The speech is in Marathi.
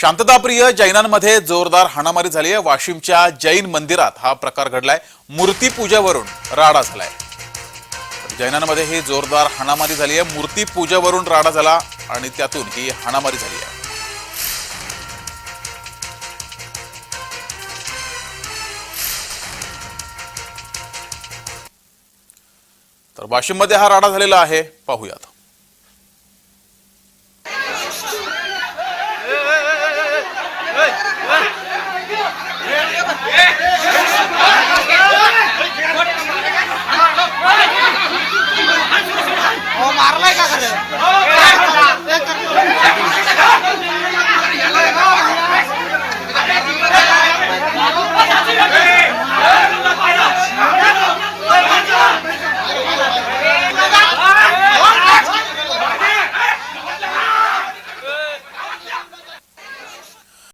शांतताप्रिय जैनांमध्ये जोरदार हाणामारी झाली आहे. वाशिमच्या जैन मंदिरात हा प्रकार घडलाय. मूर्तीपूजेवरून राडा झालाय. जैनांमध्ये ही जोरदार हाणामारी झाली आहे. मूर्तीपूजेवरून राडा झाला आणि त्यातून ही हाणामारी झाली आहे. तर वाशिममध्ये हा राडा झालेला आहे. पाहूयात.